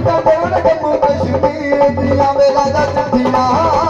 ਬੰਦਾ ਬੋਲ ਕੇ ਮੂੰਹ ਤੇ ਸ਼ਬੀਰ ਦੀਆਂ ਵੇਲਾ ਦਾ ਚੰਦੀਆਂ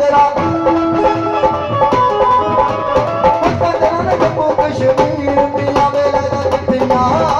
ਤੇਰਾ ਪੱਕਾ ਤੇਰਾ ਨਾ ਜੰਮੂ ਕਸ਼ਮੀਰ ਮਿਲਾ ਵੇਲੇ ਦਾ ਕਿੱਥੇ ਨਾ